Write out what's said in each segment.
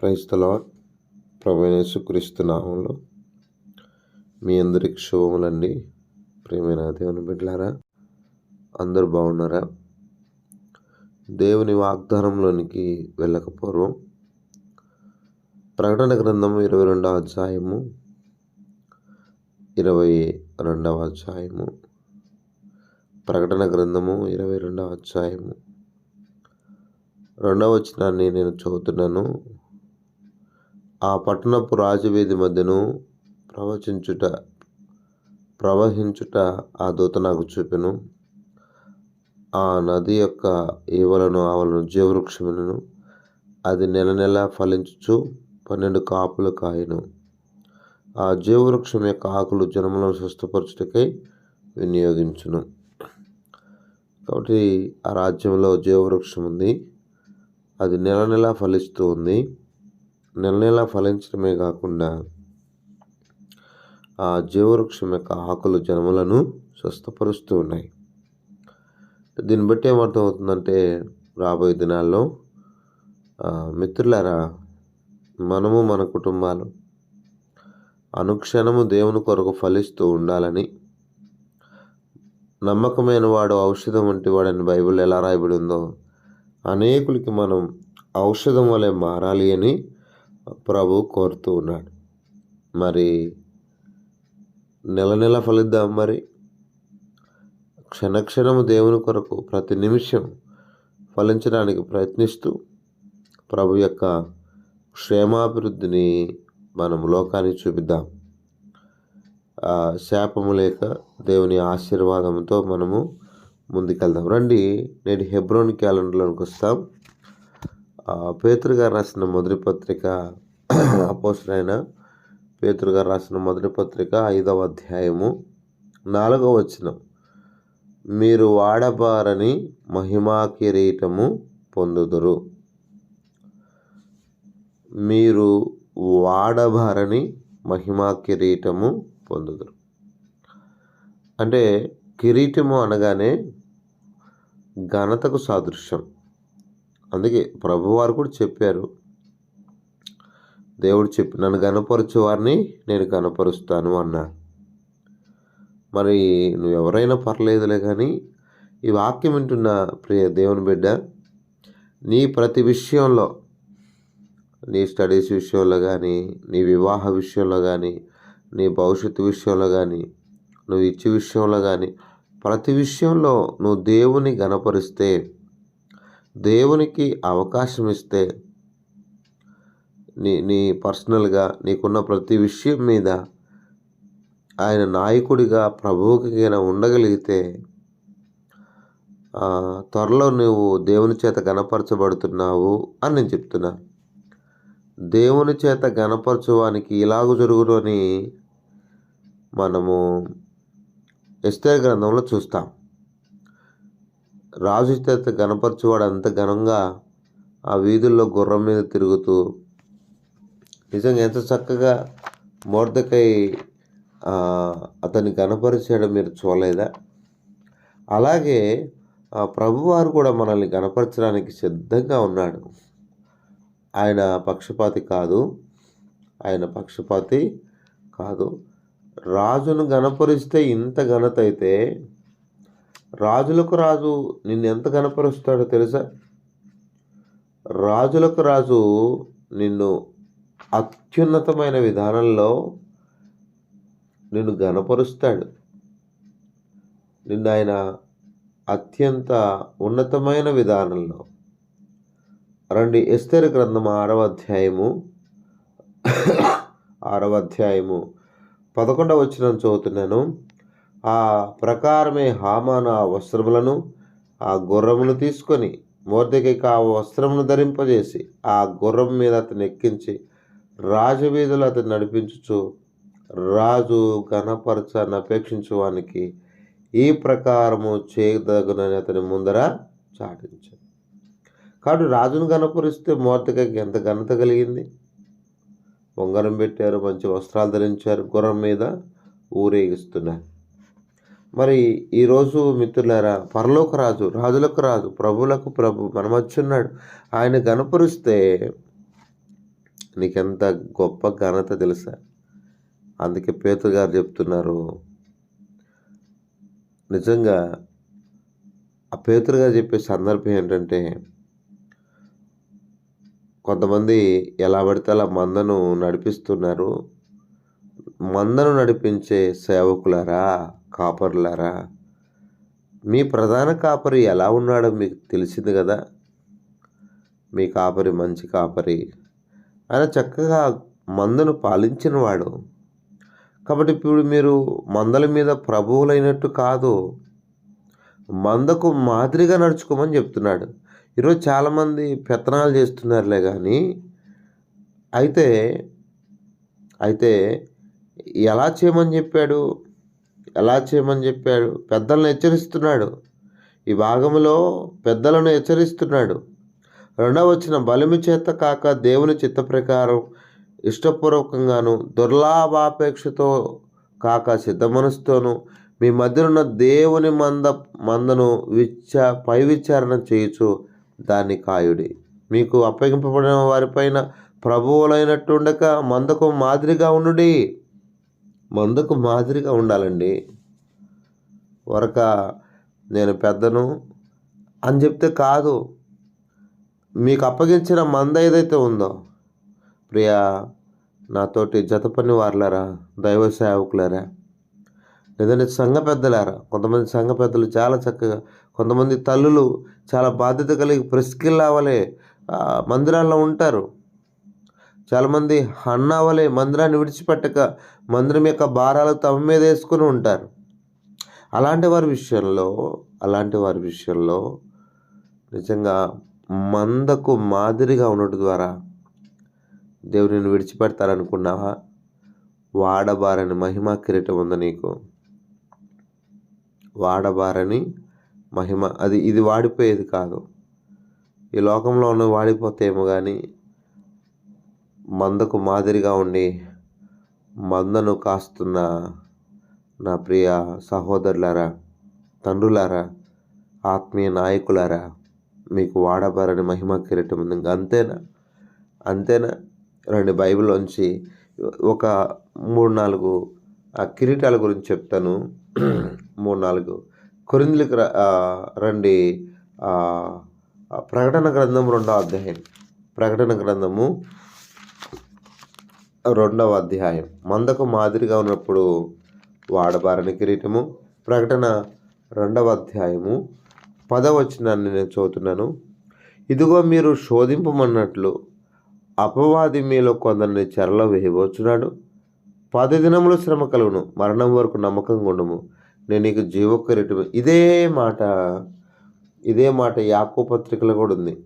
క్రైస్తలో ప్రవేశుక్రీస్తు నామంలో మీ అందరికి శుభములండి. ప్రేమైన దేవుని బిడ్డలారా అందరూ బాగున్నారా? దేవుని వాగ్దానంలోనికి వెళ్ళక పూర్వం ప్రకటన గ్రంథం ఇరవై రెండవ అధ్యాయము ఇరవై రెండవ అధ్యాయము ప్రకటన గ్రంథము ఇరవై రెండవ అధ్యాయము. రెండవ వచనాన్ని నేను చదువుతున్నాను. ఆ పట్టణపు రాజవీధి మధ్యను ప్రవచించుట ప్రవహించుట ఆ దూత నాకు చూపెను. ఆ నది యొక్క ఈవలను ఆవలను జీవవృక్షములను అది నెల నెల ఫలించుచు పన్నెండు కాపులు కాయను. ఆ జీవవృక్షం యొక్క ఆకులు జనములను స్వస్థపరచుటకై వినియోగించును. కాబట్టి ఆ రాజ్యంలో జీవవృక్షం ఉంది అది నెల నెల ఫలిస్తూ ఉంది. నెల నెల ఫలించడమే కాకుండా ఆ జీవవృక్షం యొక్క ఆకులు జనములను స్వస్థపరుస్తూ ఉన్నాయి. దీన్ని బట్టి ఏమర్థమవుతుందంటే రాబోయే దినాల్లో మిత్రులారా మనము మన కుటుంబాలు అనుక్షణము దేవుని కొరకు ఫలిస్తూ ఉండాలని నమ్మకమైన వాడు ఔషధం వంటి వాడని బైబిల్ ఎలా రాయబడి ఉందో అనేకులకి మనం ఔషధం వలె మారాలి అని ప్రభు కోరుతూ ఉన్నాడు. మరి నెల నెల ఫలిద్దాం మరి. క్షణక్షణము దేవుని కొరకు ప్రతి నిమిషం ఫలించడానికి ప్రయత్నిస్తూ ప్రభు యొక్క క్షేమాభివృద్ధిని మనం లోకానికి చూపిద్దాం. శాపము లేక దేవుని ఆశీర్వాదంతో మనము ముందుకెళ్దాం. రండి నేటి హెబ్రోన్ క్యాలెండర్లోకి వస్తాం. పేతురు గారు రాసిన మొదటి పత్రిక అపోసరైన పేతురు గారు రాసిన మొదటి పత్రిక ఐదవ అధ్యాయము నాలుగవ వచనం. మీరు వాడబారని మహిమా కిరీటము పొందుదురు. మీరు వాడబారని మహిమా కిరీటము పొందుదురు. అంటే కిరీటము అనగానే ఘనతకు సాదృశ్యం. అందుకే ప్రభువారు కూడా చెప్పారు. దేవుడు చెప్పి నన్ను గనపరచు వారిని నేను కనపరుస్తాను అన్నాడు మరి నువ్వు ఎవరైనా పర్లేదులే కానీ ఈ వాక్యం వింటున్న ప్రియ దేవుని బిడ్డ నీ ప్రతి విషయంలో నీ స్టడీస్ విషయంలో కానీ నీ వివాహ విషయంలో కానీ నీ భవిష్యత్తు విషయంలో కానీ నువ్వు ఇచ్చే విషయంలో కానీ ప్రతి విషయంలో నువ్వు దేవుని గనపరిస్తే దేవునికి అవకాశం ఇస్తే నీ నీ పర్సనల్గా నీకున్న ప్రతి విషయం మీద ఆయన నాయకుడిగా ప్రభువుకిగా ఉండగలిగితే త్వరలో నువ్వు దేవుని చేత గనపరచబడుతున్నావు అని నేను చెప్తున్నా. దేవుని చేత గనపరచువానికి ఇలాగ జరుగును అని మనము ఎస్తే గ్రంథంలో చూస్తాం. రాజు చేత గనపరచువాడు అంత ఘనంగా ఆ వీధుల్లో గుర్రం మీద తిరుగుతూ నిజంగా ఎంత చక్కగా మోర్దకై అతన్ని గనపరిచేయడం మీరు చూడలేదా? అలాగే ప్రభువారు కూడా మనల్ని గనపరచడానికి సిద్ధంగా ఉన్నాడు. ఆయన పక్షపాతి కాదు. ఆయన పక్షపాతి కాదు. రాజును గనపరిస్తే ఇంత ఘనత అయితే రాజులకు రాజు నిన్ను ఎంత కనపరుస్తాడో తెలుసా? రాజులకు రాజు నిన్ను అత్యున్నతమైన విధానంలో నిన్ను గనపరుస్తాడు నిన్ను ఆయన అత్యంత ఉన్నతమైన విధానంలో. రండి ఎస్తేరు గ్రంథం ఆరవ అధ్యాయము ఆరవ అధ్యాయము పదకొండవ వచ్చిన చదువుతున్నాను. ఆ ప్రకారమే హామాను ఆ వస్త్రములను ఆ గుర్రమును తీసుకొని మోర్దకైకి ఆ వస్త్రమును ధరింపజేసి ఆ గుర్రం మీద అతను ఎక్కించి రాజవీధులు అతను నడిపించుచు రాజు ఘనపరచాన్ని అపేక్షించు వానికి ఈ ప్రకారము చేయదగునని అతని ముందర చాటించాడు కాబట్టి రాజును గణపరిస్తే మోర్తికకి ఎంత ఘనత కలిగింది? బొంగరం పెట్టారు మంచి వస్త్రాలు ధరించారు గుర్రం మీద ఊరేగిస్తున్నారు. మరి ఈరోజు మిత్రులారా పరలోక రాజు రాజులకు రాజు ప్రభులకు ప్రభు మన వచ్చున్నాడు ఆయన గనపరిస్తే నీకెంత గొప్ప ఘనత తెలుసా? అందుకే పేతురు గారు చెప్తున్నారు. నిజంగా ఆ పేతురు గారు చెప్పే సందర్భం ఏంటంటే కొంతమంది ఎలా పడితే అలా మందను నడిపిస్తున్నారు. మందను నడిపించే సేవకులారా? కాపరులారా? మీ ప్రధాన కాపరి ఎలా ఉన్నాడో మీకు తెలిసింది కదా? మీ కాపరి మంచి కాపరి. ఆయన చక్కగా మందను పాలించినవాడు. కాబట్టి ఇప్పుడు మీరు మందల మీద ప్రభువులైనట్టు కాదు మందకు మాదిరిగా నడుచుకోమని చెప్తున్నాడు. ఈరోజు చాలామంది పెత్తనాలు చేస్తున్నారులే కానీ అయితే అయితే ఎలా చేయమని చెప్పాడు? ఎలా చేయమని చెప్పాడు? పెద్దలను హెచ్చరిస్తున్నాడు. ఈ భాగంలో పెద్దలను హెచ్చరిస్తున్నాడు. రెండవ వచ్చిన బలిమి చేత కాక దేవుని చిత్త ప్రకారం ఇష్టపూర్వకంగాను దుర్లాభాపేక్షతో కాక సిద్ధ మనసుతోనూ మీ మధ్యనున్న దేవుని మంద మందను విచ్చ పై విచారణ చేయుచు దాన్ని కాయుడి. మీకు అప్పగింపబడిన వారిపైన ప్రభువులైనట్టుండక మందకు మాదిరిగా ఉండుడి. మందుకు మాదిరిగా ఉండాలండి. వరక నేను పెద్దను అని చెప్తే కాదు. మీకు అప్పగించిన మంద ఏదైతే ఉందో ప్రియా నాతోటి జత పని వారులారా దైవ సేవకులారా లేదంటే సంఘ పెద్దలారా కొంతమంది సంఘ పెద్దలు చాలా చక్కగా కొంతమంది తల్లులు చాలా బాధ్యత కలిగి ప్రెస్కిల్లావలే మందిరాల్లో ఉంటారు. చాలామంది హన్నావలే మందిరాన్ని విడిచిపెట్టక మందిరం యొక్క భారాలు తమ మీద వేసుకుని ఉంటారు. అలాంటి వారి విషయంలో అలాంటి వారి విషయంలో నిజంగా మందకు మాదిరిగా ఉండటం ద్వారా దేవుడిని విడిచిపెడతారనుకున్నావా వాడబారని మహిమ కిరీటం ఉంది నీకు? వాడబారని మహిమ అది ఇది వాడిపోయేది కాదు. ఈ లోకంలో ఉన్న వాడిపోతేమో కానీ మందకు మాదిరిగా ఉండి మందను కాస్తున్న నా ప్రియ సహోదరులారా తండ్రులారా ఆత్మీయ నాయకులారా మీకు వాడబారని మహిమ కిరీటం ఉంది. ఇంకా అంతేనా? అంతేనా? రండి బైబిల్లోంచి ఒక మూడు నాలుగు ఆ కిరీటాల గురించి చెప్తాను. మూడు నాలుగు. కొరిందులకు రండి. ప్రకటన గ్రంథం రెండవ అధ్యాయం. ప్రకటన గ్రంథము రెండవ అధ్యాయం. మందకు మాదిరిగా ఉన్నప్పుడు వాడబారని కిరీటము. ప్రకటన రెండవ అధ్యాయము పదవచనాన్ని నేను చదువుతున్నాను. ఇదిగో మీరు శోధింపమన్నట్లు అపవాది మీలో కొందరిని చెరలో వేయవచ్చున్నాడు పది దినములు శ్రమ కలుగును. మరణం వరకు నమ్మకం ఉండము నేను నీకు జీవకరిటము ఇదే మాట ఇదే మాట యాకో పత్రికలో కూడా ఉంది.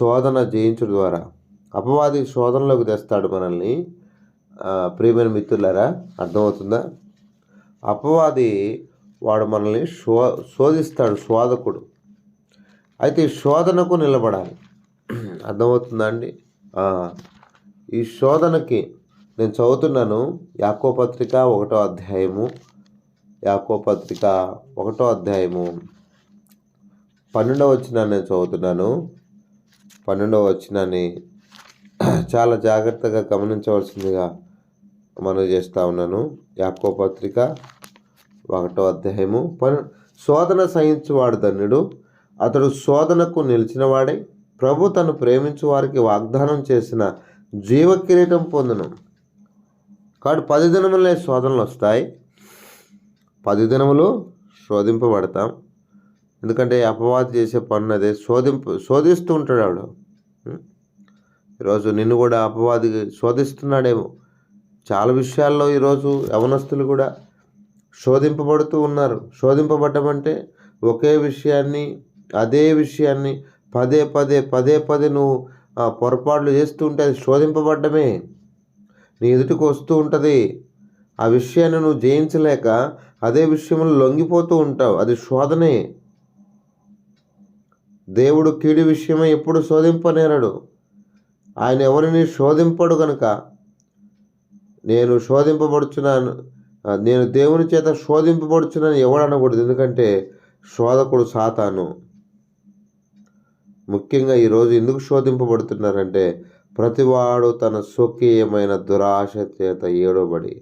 శోధన జయించడం ద్వారా. అపవాది శోధనలోకి తెస్తాడు మనల్ని. ప్రియమైన మిత్రులారా అర్థమవుతుందా? అపవాది వాడు మనల్ని శో శోధిస్తాడు శోధకుడు. అయితే శోధనకు నిలబడాలి. అర్థమవుతుందా అండి? ఈ శోధనకి నేను చదువుతున్నాను యాకో పత్రిక ఒకటో అధ్యాయము. యాకో పత్రిక ఒకటో అధ్యాయము. పన్నెండవ వచ్చిన నేను చదువుతున్నాను. పన్నెండవ వచ్చినాన్ని చాలా జాగ్రత్తగా గమనించవలసిందిగా మనం చేస్తూ ఉన్నాను. యాకో పత్రిక ఒకటో అధ్యాయము పన్ శోధన సహించువాడు ధన్యుడు. అతడు శోధనకు నిలిచినవాడే ప్రభు తను ప్రేమించు వారికి వాగ్దానం చేసిన జీవ కిరీటం పొందును. కాబట్టి పది దినములే శోధనలు వస్తాయి. పది దినములు శోధింపబడతాం. ఎందుకంటే అపవాది చేసే పన్ను అదే. శోధింపు శోధిస్తూ ఉంటాడు ఆవిడ. ఈరోజు నిన్ను కూడా అపవాది శోధిస్తున్నాడేమో. చాలా విషయాల్లో ఈరోజు యవనస్తులు కూడా శోధింపబడుతూ ఉన్నారు. శోధింపబడటం అంటే ఒకే విషయాన్ని అదే విషయాన్ని పదే పదే పదే పదే నువ్వు పొరపాట్లు చేస్తూ ఉంటే అది శోధింపబడ్డమే. నీ ఎదుటికి వస్తూ ఉంటుంది. ఆ విషయాన్ని నువ్వు జయించలేక అదే విషయంలో లొంగిపోతూ ఉంటావు. అది శోధనే. దేవుడు కీడి విషయమే ఎప్పుడు శోధింపనేరడు. ఆయన ఎవరిని శోధింపడు కనుక నేను శోధింపబడుచున్నాను నేను దేవుని చేత శోధింపబడుచున్నాను ఎవడు అనకూడదు. ఎందుకంటే శోధకుడు సాతాను. ముఖ్యంగా ఈరోజు ఎందుకు శోధింపబడుతున్నారంటే ప్రతివాడు తన స్వకీయమైన దురాశ చేత ఏడోబడి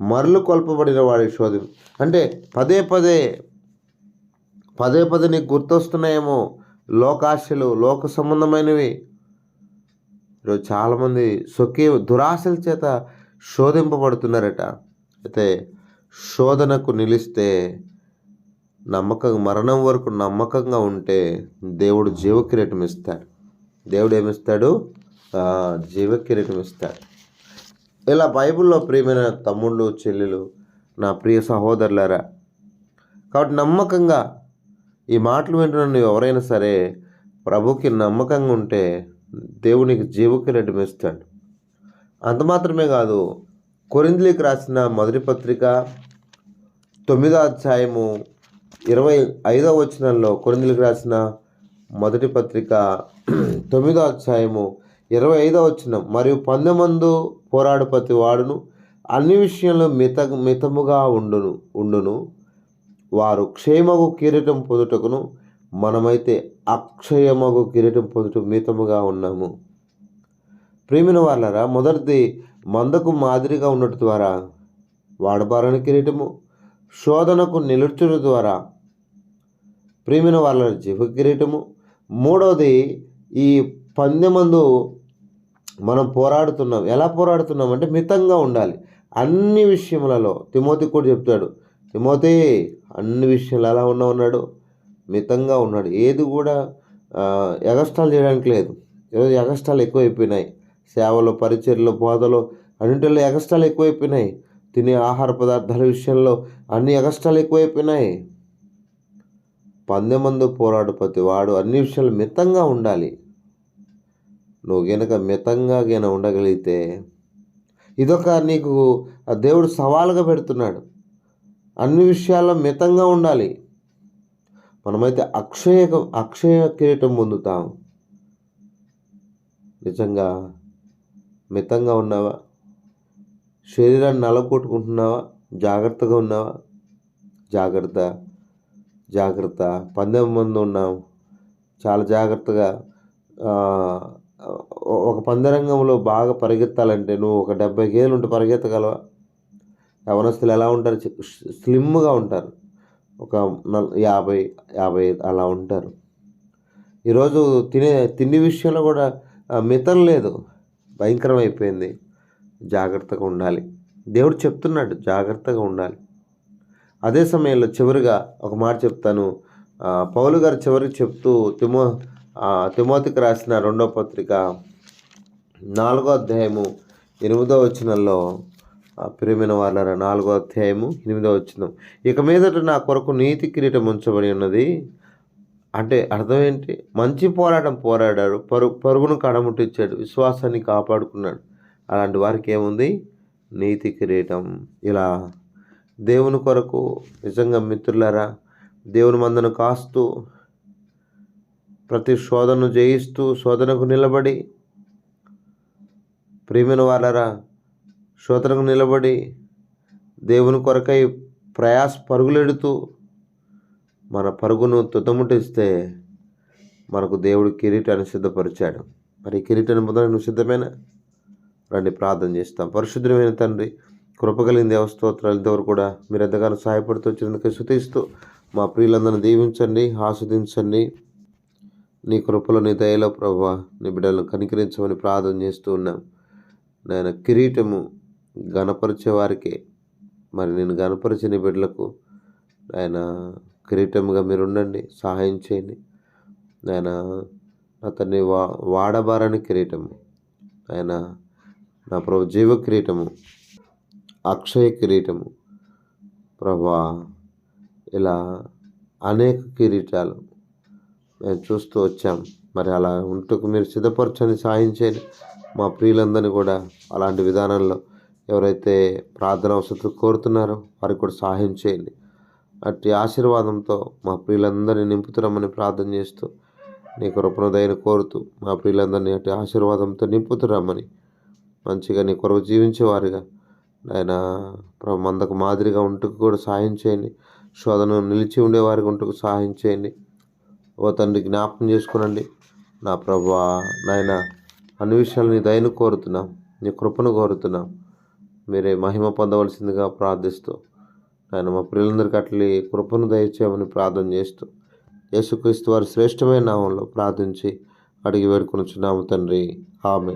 మరలు కొల్పబడిన వాడి శోధింపు అంటే పదే పదే పదే పదే నీకు గుర్తొస్తున్నాయేమో లోకాశలు లోక సంబంధమైనవి. ఈరోజు చాలామంది స్వకీయ దురాశల చేత శోధింపబడుతున్నారట. అయితే శోధనకు నిలిస్తే నమ్మకం మరణం వరకు నమ్మకంగా ఉంటే దేవుడు జీవకిరీటం ఇస్తాడు దేవుడు ఏమిస్తాడు? జీవ జీవకిరీటం ఇస్తాడు ఇలా బైబిల్లో ప్రియమైన తమ్ముళ్ళు చెల్లెలు నా ప్రియ సహోదరులారా కాబట్టి నమ్మకంగా ఈ మాటలు వింటున్న నువ్వు ఎవరైనా సరే ప్రభుకి నమ్మకంగా ఉంటే దేవునికి జీవకిరీటం ఇస్తాడు అంత మాత్రమే కాదు కొరిందులకు రాసిన మొదటి పత్రిక తొమ్మిదో అధ్యాయము ఇరవై ఐదో వచనంలో కొరిందులకు రాసిన మొదటి పత్రిక తొమ్మిదో అధ్యాయము ఇరవై ఐదో వచనం మరియు పందెమందు పోరాడు ప్రతి వాడును అన్ని విషయంలో మిత మితముగా ఉండును ఉండును. వారు క్షేమగు కిరీటం పొందుటకును మనమైతే అక్షయమగు కిరీటం పొందుట మితముగా ఉన్నాము. ప్రేమిన వాళ్ళరా? మొదటిది మందకు మాదిరిగా ఉండటం ద్వారా వాడబారని కిరీటము. శోధనకు నిలుచుట ద్వారా ప్రేమిన వాళ్ళ జీవ కిరీటము. మూడవది ఈ పందెమందు మనం పోరాడుతున్నాం. ఎలా పోరాడుతున్నాం అంటే మితంగా ఉండాలి. అన్ని విషయములలో తిమోతి కూడా చెప్తాడు. తిమోతి అన్ని విషయాలు ఎలా ఉన్నా ఉన్నాడు? మితంగా ఉన్నాడు. ఏది కూడా ఎగస్టాల్ చేయడానికి లేదు. ఈరోజు ఎగస్టాలు ఎక్కువైపోయినాయి. సేవలు పరిచర్లు బోధలు అన్నింటిలో ఎగస్టాలు ఎక్కువైపోయినాయి. తినే ఆహార పదార్థాల విషయంలో అన్ని ఎగస్టాలు ఎక్కువైపోయినాయి. పందెమందు పోరాడు ప్రతివాడు అన్ని విషయాలు మితంగా ఉండాలి. నువ్వు గనక మితంగా గన ఉండగలిగితే ఇదొక నీకు ఆ దేవుడు సవాలుగా పెడుతున్నాడు. అన్ని విషయాల్లో మితంగా ఉండాలి. మనమైతే అక్షయ అక్షయ కిరీటం పొందుతాం. నిజంగా మితంగా ఉన్నావా? శరీరాన్ని నలగొట్టుకుంటున్నావా? జాగ్రత్తగా ఉన్నావా? జాగ్రత్త జాగ్రత్త. పందెం ముందు ఉన్నాం. చాలా జాగ్రత్తగా ఒక పందరంగంలో బాగా పరిగెత్తాలంటే నువ్వు ఒక డెబ్బై కేజీలు ఉంటే పరిగెత్తగలవా? యవనస్తులు ఎలా ఉంటారు? స్లిమ్గా ఉంటారు. ఒక నల్ యాభై యాభై అలా ఉంటారు. ఈరోజు తినే తిండి విషయంలో కూడా మితం లేదు. భయంకరం అయిపోయింది జాగ్రత్తగా ఉండాలి. దేవుడు చెప్తున్నాడు జాగ్రత్తగా ఉండాలి. అదే సమయంలో చివరిగా ఒక మాట చెప్తాను. పౌలు గారు చివరికి చెప్తూ తిమో తిమోతికి రాసిన రెండో పత్రిక నాలుగో అధ్యాయము ఎనిమిదో వచనంలో ఆ, ప్రియమైన వాళ్ళ నాలుగో అధ్యాయము ఎనిమిదో వచనం. ఇక మీదట నా కొరకు నీతి కిరీటం ఉంచబడి ఉన్నది. అంటే అర్థం ఏంటి మంచి పోరాటం పోరాడాడు పరు పరుగును కడముట్టించాడు విశ్వాసాన్ని కాపాడుకున్నాడు. అలాంటి వారికి ఏముంది? నీతి కిరీటం. ఇలా దేవుని కొరకు నిజంగా మిత్రులారా దేవుని మందను కాస్తూ ప్రతి శోధనను జయిస్తూ శోధనకు నిలబడి ప్రేమిన వాళ్ళరా శోధనకు నిలబడి దేవుని కొరకై ప్రయాస పరుగులెడుతూ మన పరుగును తుతముటిస్తే మనకు దేవుడు కిరీటాన్ని సిద్ధపరిచాడు. మరి కిరీటాన్ని పొందడానికి నువ్వు సిద్ధమైన? రండి ప్రార్థన చేస్తాం. పరిశుద్ధమైన తండ్రి కృపగలిగిన దేవస్తోత్రాలు ఇంతవరకు కూడా మీరు ఎంతగానో సహాయపడుతూ వచ్చినందుకు శుతిస్తూ మా ప్రియులందరిని దీవించండి ఆస్వాదించండి. నీ కృపలో నీ దయలో ప్రభా నీ బిడ్డలను కనికరించమని ప్రార్థన చేస్తూ ఉన్నాం. నాయన కిరీటము గణపరిచే వారికే మరి నేను గణపరిచిన బిడ్డలకు ఆయన కిరీటంగా మీరు ఉండండి సహాయం చేయండి. ఆయన అతన్ని వా వాడబారని కిరీటము. ఆయన నా ప్రభు జీవ కిరీటము అక్షయ కిరీటము. ప్రభా ఇలా అనేక కిరీటాలు మేము చూస్తూ వచ్చాం. మరి అలా ఉంటకు మీరు సిద్ధపరచని సాయం చేయండి. మా ప్రియులందరినీ కూడా అలాంటి విధానంలో ఎవరైతే ప్రార్థన అవసరం కోరుతున్నారో వారికి కూడా సహాయం చేయండి. అట్టి ఆశీర్వాదంతో మా ప్రియులందరినీ నింపుతురమ్మని ప్రార్థన చేస్తూ నీ కృపణ దయను కోరుతూ మా ప్రియులందరినీ అట్టి ఆశీర్వాదంతో నింపుతురమ్మని మంచిగా నీ కొరకు జీవించేవారుగా ఆయన మందకు మాదిరిగా ఉంటుకు కూడా సహాయం చేయండి. శోధన నిలిచి ఉండేవారికి ఉంటుకు సహాయం చేయండి. ఓ తండ్రి జ్ఞాపకం చేసుకునండి. నా ప్రభా నాయన అన్ని విషయాలు నీ దయను కోరుతున్నాం నీ కృపను కోరుతున్నాం. మీరే మహిమ పొందవలసిందిగా ప్రార్థిస్తూ ఆయన మా పిల్లలందరికీ అట్లే కృపను దయచేయమని ప్రార్థన చేస్తూ యేసుక్రీస్తు వారి శ్రేష్టమైన నామంలో ప్రార్థించి అడిగి వేడుకొనుచున్నాము తండ్రి. ఆమె